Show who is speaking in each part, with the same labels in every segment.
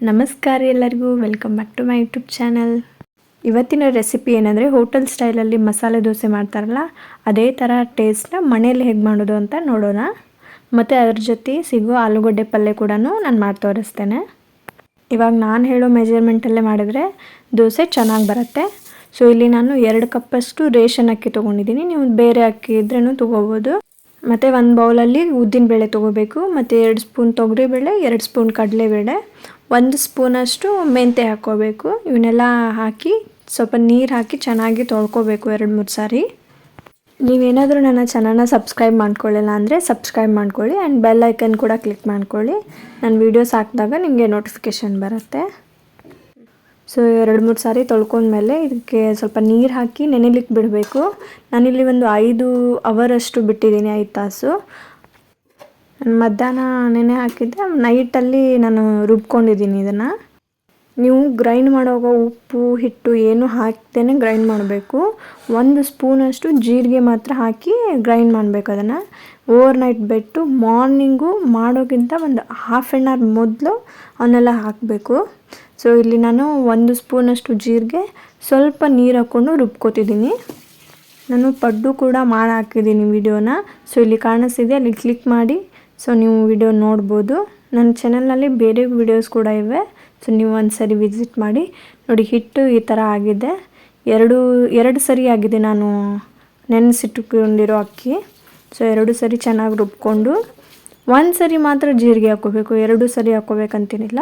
Speaker 1: ನಮಸ್ಕಾರ ಎಲ್ಲರಿಗೂ. Welcome back to my YouTube channel ಇವತ್ತಿನ ರೆಸಿಪಿ ಏನಂದರೆ ಹೋಟೆಲ್ ಸ್ಟೈಲಲ್ಲಿ ಮಸಾಲೆ ದೋಸೆ ಮಾಡ್ತಾರಲ್ಲ, ಅದೇ ಥರ ಟೇಸ್ಟ್ನ ಮನೆಯಲ್ಲಿ ಹೇಗೆ ಮಾಡೋದು ಅಂತ ನೋಡೋಣ. ಮತ್ತು ಅದ್ರ ಜೊತೆ ಸಿಗೋ ಆಲೂಗಡ್ಡೆ ಪಲ್ಯ ಕೂಡ ನಾನು ಮಾಡಿ ತೋರಿಸ್ತೇನೆ. ಇವಾಗ ನಾನು ಹೇಳೋ ಮೆಜರ್ಮೆಂಟಲ್ಲೇ ಮಾಡಿದರೆ ದೋಸೆ ಚೆನ್ನಾಗಿ ಬರುತ್ತೆ. ಸೊ ಇಲ್ಲಿ ನಾನು ಎರಡು ಕಪ್ಪಷ್ಟು ರೇಷನ್ ಅಕ್ಕಿ ತೊಗೊಂಡಿದ್ದೀನಿ. ನೀವು ಬೇರೆ ಅಕ್ಕಿ ಇದ್ರೂ ತೊಗೋಬೋದು. ಮತ್ತು ಒಂದು ಬೌಲಲ್ಲಿ ಉದ್ದಿನಬೇಳೆ ತೊಗೋಬೇಕು, ಮತ್ತು ಎರಡು ಸ್ಪೂನ್ ತೊಗರಿಬೇಳೆ ಎರಡು ಸ್ಪೂನ್ ಕಡಲೆಬೇಳೆ ಒಂದು ಸ್ಪೂನಷ್ಟು ಮೆಂತೆ ಹಾಕ್ಕೋಬೇಕು. ಇವನ್ನೆಲ್ಲ ಹಾಕಿ ಸ್ವಲ್ಪ ನೀರು ಹಾಕಿ ಚೆನ್ನಾಗಿ ತೊಳ್ಕೊಬೇಕು ಎರಡು ಮೂರು ಸಾರಿ. ನೀವೇನಾದರೂ ನನ್ನ ಚಾನಲ್ನ ಸಬ್ಸ್ಕ್ರೈಬ್ ಮಾಡ್ಕೊಳ್ಳಿಲ್ಲ ಅಂದರೆ ಸಬ್ಸ್ಕ್ರೈಬ್ ಮಾಡ್ಕೊಳ್ಳಿ ಆ್ಯಂಡ್ ಬೆಲ್ ಐಕನ್ ಕೂಡ ಕ್ಲಿಕ್ ಮಾಡ್ಕೊಳ್ಳಿ. ನನ್ನ ವೀಡಿಯೋಸ್ ಹಾಕಿದಾಗ ನಿಮಗೆ ನೋಟಿಫಿಕೇಷನ್ ಬರುತ್ತೆ. ಸೊ ಎರಡು ಮೂರು ಸಾರಿ ತೊಳ್ಕೊಂಡ್ಮೇಲೆ ಇದಕ್ಕೆ ಸ್ವಲ್ಪ ನೀರು ಹಾಕಿ ನೆನೆಲಿಕ್ಕೆ ಬಿಡಬೇಕು. ನಾನಿಲ್ಲಿ ಒಂದು ಐದು ಅವರಷ್ಟು ಬಿಟ್ಟಿದ್ದೀನಿ ಐದು ತಾಸು. ಮಧ್ಯಾಹ್ನ ನೆನೆ ಹಾಕಿದ್ದೆ, ನೈಟಲ್ಲಿ ನಾನು ರುಬ್ಕೊಂಡಿದ್ದೀನಿ ಇದನ್ನು. ನೀವು ಗ್ರೈಂಡ್ ಮಾಡುವಾಗ ಉಪ್ಪು, ಹಿಟ್ಟು ಏನು ಹಾಕ್ತೇನೆ ಗ್ರೈಂಡ್ ಮಾಡಬೇಕು. ಒಂದು ಸ್ಪೂನಷ್ಟು ಜೀರಿಗೆ ಮಾತ್ರ ಹಾಕಿ ಗ್ರೈಂಡ್ ಮಾಡಬೇಕು ಅದನ್ನು. ಓವರ್ ನೈಟ್ ಬಿಟ್ಟು ಮಾರ್ನಿಂಗು ಮಾಡೋಕ್ಕಿಂತ ಒಂದು ಹಾಫ್ ಆ್ಯನ್ ಅವರ್ ಮೊದಲು ಅವನ್ನೆಲ್ಲ ಹಾಕಬೇಕು. ಸೊ ಇಲ್ಲಿ ನಾನು ಒಂದು ಸ್ಪೂನಷ್ಟು ಜೀರಿಗೆ, ಸ್ವಲ್ಪ ನೀರು ಹಾಕ್ಕೊಂಡು ರುಬ್ಕೋತಿದ್ದೀನಿ. ನಾನು ಪಡ್ಡು ಕೂಡ ಮಾಡಿ ಹಾಕಿದ್ದೀನಿ ವಿಡಿಯೋನ. ಸೊ ಇಲ್ಲಿ ಕಾಣಿಸ್ತಿದೆ, ಅಲ್ಲಿ ಕ್ಲಿಕ್ ಮಾಡಿ. ಸೊ ನೀವು ವಿಡಿಯೋ ನೋಡ್ಬೋದು. ನನ್ನ ಚಾನಲ್ನಲ್ಲಿ ಬೇರೆ ವಿಡಿಯೋಸ್ ಕೂಡ ಇವೆ. ಸೊ ನೀವು ಒಂದು ಸರಿ ವಿಸಿಟ್ ಮಾಡಿ, ನೋಡಿ ಹಿಟ್ಟು ಈ ಥರ ಆಗಿದೆ. ಎರಡು ಎರಡು ಸರಿ ಆಗಿದೆ ನಾನು ನೆನೆಸಿಟ್ಟುಕೊಂಡಿರೋ ಅಕ್ಕಿ. ಸೊ ಎರಡು ಸರಿ ಚೆನ್ನಾಗಿ ರುಬ್ಕೊಂಡು, ಒಂದು ಸರಿ ಮಾತ್ರ ಜೀರಿಗೆ ಹಾಕ್ಕೋಬೇಕು, ಎರಡು ಸರಿ ಹಾಕ್ಕೋಬೇಕಂತೇನಿಲ್ಲ.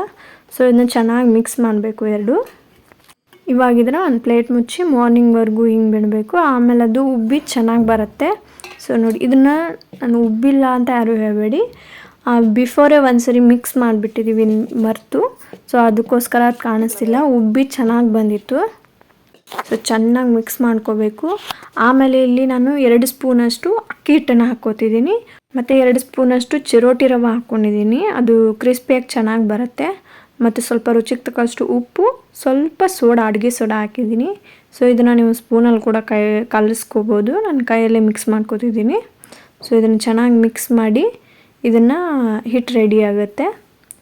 Speaker 1: ಸೊ ಇದನ್ನ ಚೆನ್ನಾಗಿ ಮಿಕ್ಸ್ ಮಾಡಬೇಕು ಎರಡು. ಇವಾಗಿದ್ರೆ ಒಂದು ಪ್ಲೇಟ್ ಮುಚ್ಚಿ ಮಾರ್ನಿಂಗ್ವರೆಗೂ ಹಿಂಗೆ ಬಿಡಬೇಕು. ಆಮೇಲೆ ಅದು ಉಬ್ಬಿ ಚೆನ್ನಾಗಿ ಬರುತ್ತೆ. ಸೊ ನೋಡಿ ಇದನ್ನು ನಾನು ಉಬ್ಬಿಲ್ಲ ಅಂತ ಯಾರೂ ಹೇಳಬೇಡಿ. ಬಿಫೋರೇ ಒಂದು ಸರಿ ಮಿಕ್ಸ್ ಮಾಡಿಬಿಟ್ಟಿದ್ದೀವಿ ಮರೆತು. ಸೊ ಅದಕ್ಕೋಸ್ಕರ ಅದು ಕಾಣಿಸ್ತಿಲ್ಲ. ಉಬ್ಬಿ ಚೆನ್ನಾಗಿ ಬಂದಿತ್ತು. ಸೊ ಚೆನ್ನಾಗಿ ಮಿಕ್ಸ್ ಮಾಡ್ಕೋಬೇಕು. ಆಮೇಲೆ ಇಲ್ಲಿ ನಾನು ಎರಡು ಸ್ಪೂನಷ್ಟು ಅಕ್ಕಿ ಹಿಟ್ಟನ್ನು ಹಾಕ್ಕೋತಿದ್ದೀನಿ. ಮತ್ತು ಎರಡು ಸ್ಪೂನಷ್ಟು ಚಿರೋಟಿ ರವೆ ಹಾಕ್ಕೊಂಡಿದ್ದೀನಿ. ಅದು ಕ್ರಿಸ್ಪಿಯಾಗಿ ಚೆನ್ನಾಗಿ ಬರುತ್ತೆ. ಮತ್ತು ಸ್ವಲ್ಪ ರುಚಿಗೆ ತಕ್ಕಷ್ಟು ಉಪ್ಪು, ಸ್ವಲ್ಪ ಸೋಡಾ, ಅಡುಗೆ ಸೋಡಾ ಹಾಕಿದ್ದೀನಿ. ಸೊ ಇದನ್ನು ನೀವು ಸ್ಪೂನಲ್ಲಿ ಕೂಡ ಕೈ, ಕಲಿಸ್ಕೋಬೋದು. ನಾನು ಕೈಯಲ್ಲೇ ಮಿಕ್ಸ್ ಮಾಡ್ಕೋತಿದ್ದೀನಿ. ಸೊ ಇದನ್ನು ಚೆನ್ನಾಗಿ ಮಿಕ್ಸ್ ಮಾಡಿ ಇದನ್ನು ಹಿಟ್ಟು ರೆಡಿ ಆಗುತ್ತೆ.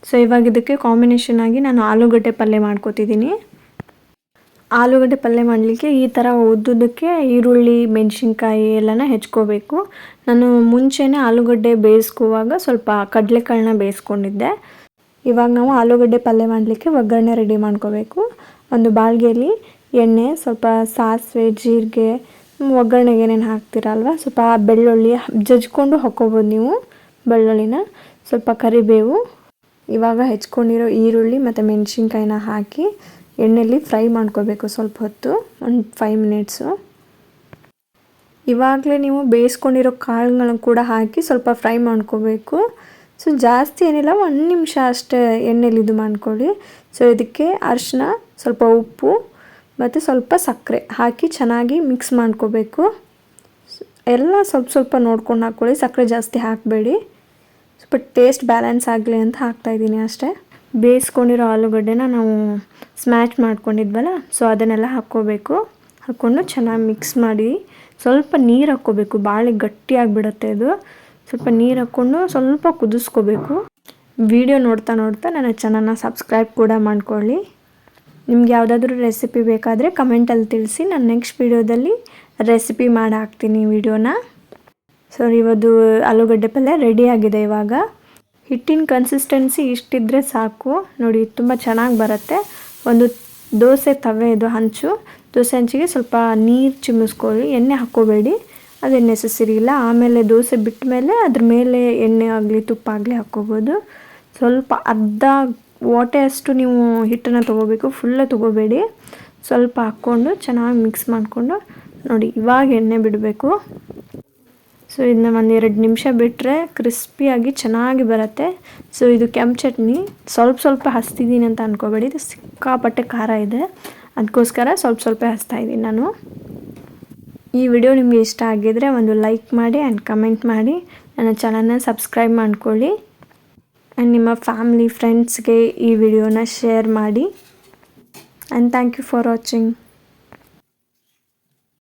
Speaker 1: ಸೊ ಇವಾಗ ಇದಕ್ಕೆ ಕಾಂಬಿನೇಷನ್ ಆಗಿ ನಾನು ಆಲೂಗಡ್ಡೆ ಪಲ್ಯ ಮಾಡ್ಕೋತಿದ್ದೀನಿ ಆಲೂಗಡ್ಡೆ ಪಲ್ಯ ಮಾಡಲಿಕ್ಕೆ ಈ ಥರ ಉದ್ದುದಕ್ಕೆ ಈರುಳ್ಳಿ, ಮೆಣಸಿನ್ಕಾಯಿ ಎಲ್ಲನ ಹೆಚ್ಕೋಬೇಕು. ನಾನು ಮುಂಚೆನೇ ಆಲೂಗಡ್ಡೆ ಬೇಯಿಸ್ಕೋವಾಗ ಸ್ವಲ್ಪ ಕಡಲೆಕಾಳನ್ನ ಬೇಯಿಸ್ಕೊಂಡಿದ್ದೆ. ಇವಾಗ ನಾವು ಆಲೂಗಡ್ಡೆ ಪಲ್ಯ ಮಾಡಲಿಕ್ಕೆ ಒಗ್ಗರಣೆ ರೆಡಿ ಮಾಡ್ಕೋಬೇಕು. ಒಂದು ಬಾಳ್ಗೆಯಲ್ಲಿ ಎಣ್ಣೆ, ಸ್ವಲ್ಪ ಸಾಸಿವೆ, ಜೀರಿಗೆ, ಒಗ್ಗರಣೆಗೆ ಏನೇನು ಹಾಕ್ತೀರಲ್ವ ಸ್ವಲ್ಪ ಬೆಳ್ಳುಳ್ಳಿ ಜಜ್ಕೊಂಡು ಹಾಕ್ಕೋಬೋದು ನೀವು ಬೆಳ್ಳುಳ್ಳಿನ. ಸ್ವಲ್ಪ ಕರಿಬೇವು ಇವಾಗ ಹೆಚ್ಕೊಂಡಿರೋ ಈರುಳ್ಳಿ ಮತ್ತು ಮೆಣಸಿನ್ಕಾಯಿನ ಹಾಕಿ ಎಣ್ಣೆಯಲ್ಲಿ ಫ್ರೈ ಮಾಡ್ಕೋಬೇಕು ಸ್ವಲ್ಪ ಹೊತ್ತು, ಒಂದು ಫೈವ್ ಮಿನಿಟ್ಸು ಇವಾಗಲೇ ನೀವು ಬೇಯಿಸ್ಕೊಂಡಿರೋ ಕಾಳುಗಳನ್ನು ಕೂಡ ಹಾಕಿ ಸ್ವಲ್ಪ ಫ್ರೈ ಮಾಡ್ಕೋಬೇಕು. ಸೊ ಜಾಸ್ತಿ ಏನಿಲ್ಲ, ಒಂದು ನಿಮಿಷ ಅಷ್ಟೇ ಎಣ್ಣೆಲಿ ಇದು ಮಾಡ್ಕೊಳ್ಳಿ. ಸೊ ಇದಕ್ಕೆ ಅರಿಶಿನ ಸ್ವಲ್ಪ ಉಪ್ಪು ಮತ್ತು ಸ್ವಲ್ಪ ಸಕ್ಕರೆ ಹಾಕಿ ಚೆನ್ನಾಗಿ ಮಿಕ್ಸ್ ಮಾಡ್ಕೋಬೇಕು. ಎಲ್ಲ ಸ್ವಲ್ಪ ಸ್ವಲ್ಪ ನೋಡ್ಕೊಂಡು ಹಾಕ್ಕೊಳ್ಳಿ ಸಕ್ಕರೆ ಜಾಸ್ತಿ ಹಾಕಬೇಡಿ. ಸ್ವಲ್ಪ ಟೇಸ್ಟ್ ಬ್ಯಾಲೆನ್ಸ್ ಆಗಲಿ ಅಂತ ಹಾಕ್ತಾಯಿದ್ದೀನಿ ಅಷ್ಟೇ. ಬೇಯಿಸ್ಕೊಂಡಿರೋ ಆಲೂಗಡ್ಡೆನ ನಾವು ಸ್ಮ್ಯಾಚ್ ಮಾಡ್ಕೊಂಡಿದ್ವಲ್ಲ ಸೊ ಅದನ್ನೆಲ್ಲ ಹಾಕ್ಕೋಬೇಕು. ಹಾಕ್ಕೊಂಡು ಚೆನ್ನಾಗಿ ಮಿಕ್ಸ್ ಮಾಡಿ, ಸ್ವಲ್ಪ ನೀರು ಹಾಕ್ಕೋಬೇಕು. ಭಾಳ ಗಟ್ಟಿಯಾಗಿಬಿಡತ್ತೆ ಅದು. ಸ್ವಲ್ಪ ನೀರು ಹಾಕ್ಕೊಂಡು ಸ್ವಲ್ಪ ಕುದಿಸ್ಕೋಬೇಕು. ವಿಡಿಯೋ ನೋಡ್ತಾ ನೋಡ್ತಾ ನನ್ನ ಚಾನಲ್ನ ಸಬ್ಸ್ಕ್ರೈಬ್ ಕೂಡ ಮಾಡ್ಕೊಳ್ಳಿ. ನಿಮ್ಗೆ ಯಾವುದಾದ್ರೂ ರೆಸಿಪಿ ಬೇಕಾದರೆ ಕಮೆಂಟಲ್ಲಿ ತಿಳಿಸಿ. ನಾನು ನೆಕ್ಸ್ಟ್ ವೀಡಿಯೋದಲ್ಲಿ ರೆಸಿಪಿ ಮಾಡಿ ಹಾಕ್ತೀನಿ ವಿಡಿಯೋನ ಸೊ ಇವತ್ತು ಆಲೂಗಡ್ಡೆ ಪಲ್ಯ ಆಗಿದೆ ಇವಾಗ. ಹಿಟ್ಟಿನ ಕನ್ಸಿಸ್ಟೆನ್ಸಿ ಇಷ್ಟಿದ್ರೆ ಸಾಕು. ನೋಡಿ, ತುಂಬ ಚೆನ್ನಾಗಿ ಬರುತ್ತೆ. ಒಂದು ದೋಸೆ ತವೆ ಇದು ಹಂಚು. ದೋಸೆ ಹಂಚಿಗೆ ಸ್ವಲ್ಪ ನೀರು ಚಿಮ್ಮಿಸ್ಕೊಳ್ಳಿ ಎಣ್ಣೆ ಹಾಕ್ಕೋಬೇಡಿ. ಅದೇನು ನೆಸೆಸರಿ ಇಲ್ಲ. ಆಮೇಲೆ ದೋಸೆ ಬಿಟ್ಟ ಮೇಲೆ ಅದ್ರ ಮೇಲೆ ಎಣ್ಣೆ ಆಗಲಿ, ತುಪ್ಪ ಆಗಲಿ ಹಾಕ್ಕೋಬೋದು. ಸ್ವಲ್ಪ ಅರ್ಧ ಅಷ್ಟು ನೀವು ಹಿಟ್ಟನ್ನು ತೊಗೋಬೇಕು. ಫುಲ್ಲ ತೊಗೋಬೇಡಿ. ಸ್ವಲ್ಪ ಹಾಕ್ಕೊಂಡು ಚೆನ್ನಾಗಿ ಮಿಕ್ಸ್ ಮಾಡಿಕೊಂಡು ನೋಡಿ, ಇವಾಗ ಎಣ್ಣೆ ಬಿಡಬೇಕು. ಸೊ ಇದನ್ನ ಒಂದು ಎರಡು ನಿಮಿಷ ಬಿಟ್ಟರೆ ಕ್ರಿಸ್ಪಿಯಾಗಿ ಚೆನ್ನಾಗಿ ಬರುತ್ತೆ. ಸೊ ಇದು ಕೆಂಪು ಚಟ್ನಿ. ಸ್ವಲ್ಪ ಸ್ವಲ್ಪ ಹಸ್ತಿದ್ದೀನಿ ಅಂತ ಅಂದ್ಕೋಬೇಡಿ ಇದು ಸಿಕ್ಕಾಪಟ್ಟೆ ಖಾರ ಇದೆ. ಅದಕ್ಕೋಸ್ಕರ ಸ್ವಲ್ಪ ಸ್ವಲ್ಪ ಹಸ್ತಾ ಇದ್ದೀನಿ ನಾನು. ಈ ವಿಡಿಯೋ ನಿಮಗೆ ಇಷ್ಟ ಆಗಿದ್ದರೆ ಒಂದು ಲೈಕ್ ಮಾಡಿ ಆ್ಯಂಡ್ ಕಮೆಂಟ್ ಮಾಡಿ. ನನ್ನ ಚಾನಲ್ನ ಸಬ್ಸ್ಕ್ರೈಬ್ ಮಾಡ್ಕೊಳ್ಳಿ. ಆ್ಯಂಡ್ ನಿಮ್ಮ ಫ್ಯಾಮ್ಲಿ ಫ್ರೆಂಡ್ಸ್ಗೆ ಈ ವಿಡಿಯೋನ ಶೇರ್ ಮಾಡಿ. And thank you for watching